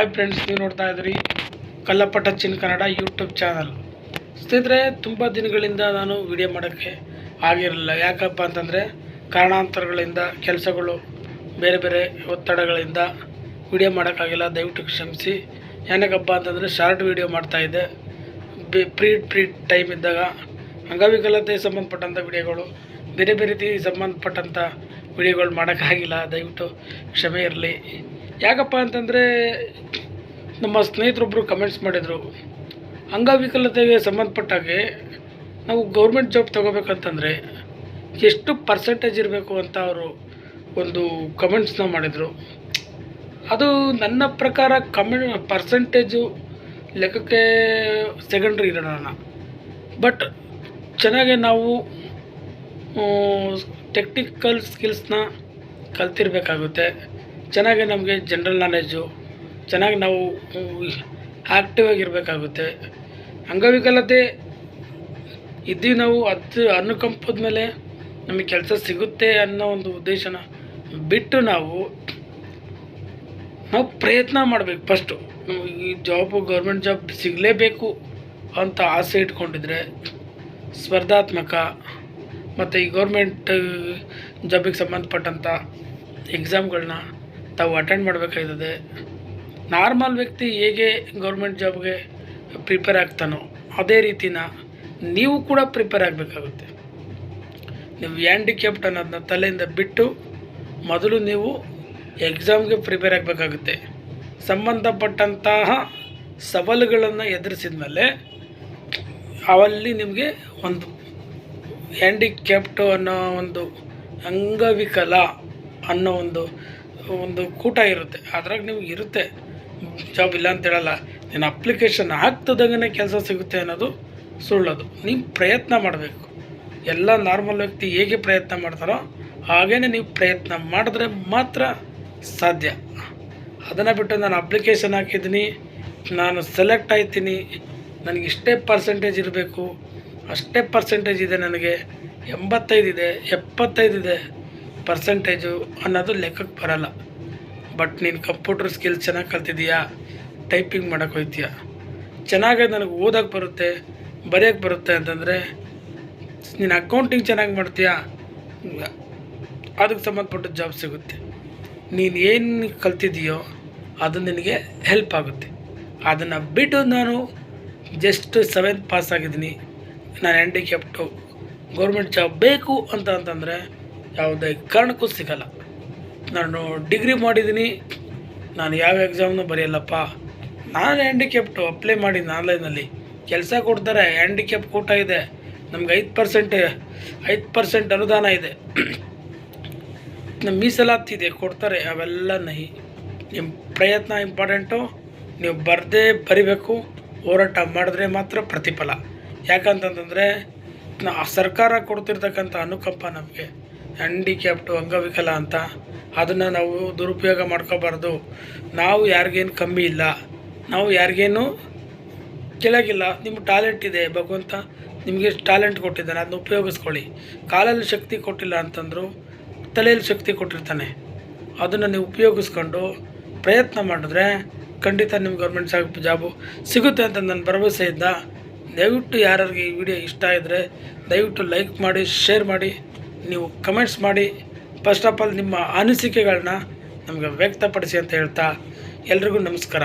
Hi friends ನೀವು ನೋಡ್ತಾ ಇದ್ರಿ Kallappa touch in Kannada YouTube channel ಸ್ನೇಹಿತರೆ, ತುಂಬ ದಿನಗಳಿಂದ ನಾನು ವಿಡಿಯೋ ಮಾಡೋಕ್ಕೆ ಆಗಿರಲಿಲ್ಲ. ಯಾಕಪ್ಪ ಅಂತಂದರೆ, ಕಾರಣಾಂತರಗಳಿಂದ, ಕೆಲಸಗಳು, ಬೇರೆ ಬೇರೆ ಒತ್ತಡಗಳಿಂದ ವಿಡಿಯೋ ಮಾಡೋಕ್ಕಾಗಿಲ್ಲ. ದಯವಿಟ್ಟು ಕ್ಷಮಿಸಿ. ಏನಕ್ಕಪ್ಪ ಅಂತಂದರೆ ಶಾರ್ಟ್ ವಿಡಿಯೋ ಮಾಡ್ತಾಯಿದ್ದೆ ಬಿ ಪ್ರೀ ಪ್ರೀ ಟೈಮ್ ಇದ್ದಾಗ. ಅಂಗವಿಕಲತೆ ಸಂಬಂಧಪಟ್ಟಂಥ ವಿಡಿಯೋಗಳು ಬೇರೆ ಬೇರೆ ರೀತಿ ಸಂಬಂಧಪಟ್ಟಂಥ ವಿಡಿಯೋಗಳು ಮಾಡೋಕ್ಕಾಗಿಲ್ಲ. ದಯವಿಟ್ಟು ಕ್ಷಮೆ ಇರಲಿ. ಯಾಕಪ್ಪ ಅಂತಂದರೆ ನಮ್ಮ ಸ್ನೇಹಿತರೊಬ್ಬರು ಕಮೆಂಟ್ಸ್ ಮಾಡಿದರು. ಅಂಗವಿಕಲತೆಗೆ ಸಂಬಂಧಪಟ್ಟಾಗೆ ನಾವು ಗೌರ್ಮೆಂಟ್ ಜಾಬ್ ತೊಗೋಬೇಕಂತಂದರೆ ಎಷ್ಟು ಪರ್ಸೆಂಟೇಜ್ ಇರಬೇಕು ಅಂತ ಅವರು ಒಂದು ಕಮೆಂಟ್ಸ್ನ ಮಾಡಿದರು. ಅದು ನನ್ನ ಪ್ರಕಾರ ಕಮೆ ಪರ್ಸೆಂಟೇಜು ಲೆಕ್ಕಕ್ಕೆ ಸೆಕೆಂಡ್ರಿ ಇರೋಣ ಬಟ್ ಚೆನ್ನಾಗೆ ನಾವು ಟೆಕ್ನಿಕಲ್ ಸ್ಕಿಲ್ಸ್ನ ಕಲ್ತಿರ್ಬೇಕಾಗುತ್ತೆ. ಚೆನ್ನಾಗಿ ನಮಗೆ ಜನ್ರಲ್ ನಾಲೆಜು ಚೆನ್ನಾಗಿ ನಾವು ಆ್ಯಕ್ಟಿವ್ ಆಗಿರಬೇಕಾಗುತ್ತೆ ಅಂಗವಿಕಲತೆ ಇದ್ದೀವಿ ನಾವು, ಅದು ಅನುಕಂಪದ ಮೇಲೆ ನಮಗೆ ಕೆಲಸ ಸಿಗುತ್ತೆ ಅನ್ನೋ ಒಂದು ಉದ್ದೇಶನ ಬಿಟ್ಟು ನಾವು ನಾವು ಪ್ರಯತ್ನ ಮಾಡಬೇಕು ಫಸ್ಟು ಈ ಜಾಬು ಗೌರ್ಮೆಂಟ್ ಜಾಬ್ ಸಿಗಲೇಬೇಕು ಅಂತ ಆಸೆ ಇಟ್ಕೊಂಡಿದ್ರೆ ಸ್ಪರ್ಧಾತ್ಮಕ, ಮತ್ತು ಈ ಗೌರ್ಮೆಂಟ್ ಜಾಬಿಗೆ ಸಂಬಂಧಪಟ್ಟಂಥ ಎಕ್ಸಾಮ್ಗಳನ್ನ ತಾವು ಅಟೆಂಡ್ ಮಾಡಬೇಕಾಗ್ತದೆ. ನಾರ್ಮಲ್ ವ್ಯಕ್ತಿ ಹೇಗೆ ಗೌರ್ಮೆಂಟ್ ಜಾಬ್ಗೆ ಪ್ರಿಪೇರ್ ಆಗ್ತಾನೋ ಅದೇ ರೀತಿನ ನೀವು ಕೂಡ ಪ್ರಿಪೇರ್ ಆಗಬೇಕಾಗುತ್ತೆ. ನೀವು ಹ್ಯಾಂಡಿಕ್ಯಾಪ್ಟ್ ಅನ್ನೋದನ್ನ ತಲೆಯಿಂದ ಬಿಟ್ಟು ಮೊದಲು ನೀವು ಎಕ್ಸಾಮ್ಗೆ ಪ್ರಿಪೇರ್ ಆಗಬೇಕಾಗುತ್ತೆ. ಸಂಬಂಧಪಟ್ಟಂತಹ ಸವಾಲುಗಳನ್ನು ಎದುರಿಸಿದ ಮೇಲೆ ಅವಲ್ಲಿ ನಿಮಗೆ ಒಂದು ಹ್ಯಾಂಡಿಕ್ಯಾಪ್ಟು ಅನ್ನೋ ಒಂದು ಅಂಗವಿಕಲ ಅನ್ನೋ ಒಂದು ಒಂದು ಕೂಟ ಇರುತ್ತೆ. ಅದ್ರಾಗ ನೀವು ಇರುತ್ತೆ. ಜಾಬ್ ಇಲ್ಲ ಅಂತ ಹೇಳಲ್ಲ. ನೀನು ಅಪ್ಲಿಕೇಶನ್ ಹಾಕ್ತದಂಗೆ ಕೆಲಸ ಸಿಗುತ್ತೆ ಅನ್ನೋದು ಸುಳ್ಳದು. ನೀವು ಪ್ರಯತ್ನ ಮಾಡಬೇಕು. ಎಲ್ಲ ನಾರ್ಮಲ್ ವ್ಯಕ್ತಿ ಹೇಗೆ ಪ್ರಯತ್ನ ಮಾಡ್ತಾರೋ ಹಾಗೇ ನೀವು ಪ್ರಯತ್ನ ಮಾಡಿದ್ರೆ ಮಾತ್ರ ಸಾಧ್ಯ. ಅದನ್ನು ಬಿಟ್ಟು ನಾನು ಅಪ್ಲಿಕೇಶನ್ ಹಾಕಿದ್ದೀನಿ, ನಾನು ಸೆಲೆಕ್ಟ್ ಆಯ್ತೀನಿ, ನನಗೆ ಇಷ್ಟೇ ಪರ್ಸೆಂಟೇಜ್ ಇರಬೇಕು, ಅಷ್ಟೇ ಪರ್ಸೆಂಟೇಜ್ ಇದೆ ನನಗೆ, ಎಂಬತ್ತೈದು ಇದೆ, ಎಪ್ಪತ್ತೈದು ಇದೆ. ಪರ್ಸೆಂಟೇಜು ಅನ್ನೋದು ಲೆಕ್ಕಕ್ಕೆ ಬರಲ್ಲ. ಬಟ್ ನೀನು ಕಂಪ್ಯೂಟರ್ ಸ್ಕಿಲ್ ಚೆನ್ನಾಗಿ ಕಲ್ತಿದೀಯಾ? ಟೈಪಿಂಗ್ ಮಾಡೋಕೆ ಹೋಯ್ತೀಯ ಚೆನ್ನಾಗಿ ನನಗೆ ಓದೋಕ್ಕೆ ಬರುತ್ತೆ ಬರೆಯೋಕ್ಕೆ ಬರುತ್ತೆ ಅಂತಂದರೆ, ನೀನು ಅಕೌಂಟಿಂಗ್ ಚೆನ್ನಾಗಿ ಮಾಡ್ತೀಯಾ? ಅದಕ್ಕೆ ಸಂಬಂಧಪಟ್ಟ ಜಾಬ್ ಸಿಗುತ್ತೆ. ನೀನು ಏನು ಕಲ್ತಿದೆಯೋ ಅದು ನಿನಗೆ ಹೆಲ್ಪ್ ಆಗುತ್ತೆ. ಅದನ್ನು ಬಿಟ್ಟು ನಾನು ಜಸ್ಟ್ ಸೆವೆಂತ್ ಪಾಸ್ ಆಗಿದ್ದೀನಿ. ನಾನು ಹ್ಯಾಂಡಿಕ್ಯಾಪ್ಟು ಗೌರ್ಮೆಂಟ್ ಜಾಬ್ ಬೇಕು ಅಂತ ಅಂತಂದರೆ ಯಾವುದೇ ಕಾರಣಕ್ಕೂ ಸಿಗಲ್ಲ. ನಾನು ಡಿಗ್ರಿ ಮಾಡಿದ್ದೀನಿ. ನಾನು ಯಾವ ಎಕ್ಸಾಮ್ನು ಬರೆಯಲ್ಲಪ್ಪ. ನಾನು ಹ್ಯಾಂಡಿಕ್ಯಾಪ್ಟು ಅಪ್ಲೈ ಮಾಡಿದ್ದೀನಿ ಆನ್ಲೈನಲ್ಲಿ. ಕೆಲಸ ಕೊಡ್ತಾರೆ ಹ್ಯಾಂಡಿಕ್ಯಾಪ್ ಕೂಟ ಇದೆ. ನಮ್ಗೆ ಐದು ಪರ್ಸೆಂಟ್ ಐದು ಪರ್ಸೆಂಟ್ ಅನುದಾನ ಇದೆ. ನಮ್ಮ ಮೀಸಲಾತಿ ಇದೆ, ಕೊಡ್ತಾರೆ. ಅವೆಲ್ಲ ನಹಿ ನಿಮ್ಮ ಪ್ರಯತ್ನ ಇಂಪಾರ್ಟೆಂಟು ನೀವು ಬರದೇ ಬರಿಬೇಕು. ಹೋರಾಟ ಮಾಡಿದ್ರೆ ಮಾತ್ರ ಪ್ರತಿಫಲ. ಯಾಕಂತಂತಂದರೆ ಸರ್ಕಾರ ಕೊಡ್ತಿರ್ತಕ್ಕಂಥ ಅನುಕಂಪ ನಮಗೆ. ಹ್ಯಾಂಡಿಕ್ಯಾಪ್ಟು ಅಂಗವಿಕಲ ಅಂತ. ಅದನ್ನು ನಾವು ದುರುಪಯೋಗ ಮಾಡ್ಕೋಬಾರ್ದು. ನಾವು ಯಾರಿಗೇನು ಕಮ್ಮಿ ಇಲ್ಲ. ನಾವು ಯಾರಿಗೇನು ಕೆಳಗಿಲ್ಲ. ನಿಮ್ಮ ಟ್ಯಾಲೆಂಟ್ ಇದೆ, ಭಗವಂತ ನಿಮಗೆ ಟ್ಯಾಲೆಂಟ್ ಕೊಟ್ಟಿದ್ದಾನೆ, ಅದನ್ನ ಉಪಯೋಗಿಸ್ಕೊಳ್ಳಿ. ಕಾಲಲ್ಲಿ ಶಕ್ತಿ ಕೊಟ್ಟಿಲ್ಲ ಅಂತಂದರು ತಲೆಯಲ್ಲಿ ಶಕ್ತಿ ಕೊಟ್ಟಿರ್ತಾನೆ. ಅದನ್ನು ನೀವು ಉಪಯೋಗಿಸ್ಕೊಂಡು ಪ್ರಯತ್ನ ಮಾಡಿದ್ರೆ ಖಂಡಿತ ನಿಮ್ಮ ಗೌರ್ಮೆಂಟ್ ಜಾಬ್ ಜಾಬು ಸಿಗುತ್ತೆ ಅಂತ ನನ್ನ ಭರವಸೆಯಿಂದ ದಯವಿಟ್ಟು ಯಾರಿಗೆ ಈ ವಿಡಿಯೋ ಇಷ್ಟ ಇದ್ದರೆ ದಯವಿಟ್ಟು ಲೈಕ್ ಮಾಡಿ ಶೇರ್ ಮಾಡಿ. ನೀವು ಕಮೆಂಟ್ಸ್ ಮಾಡಿ. ಫಸ್ಟ್ ಆಫ್ ಆಲ್ ನಿಮ್ಮ ಅನಿಸಿಕೆಗಳನ್ನ ನಮಗೆ ವ್ಯಕ್ತಪಡಿಸಿ ಅಂತ ಹೇಳ್ತಾ ಎಲ್ರಿಗೂ ನಮಸ್ಕಾರ.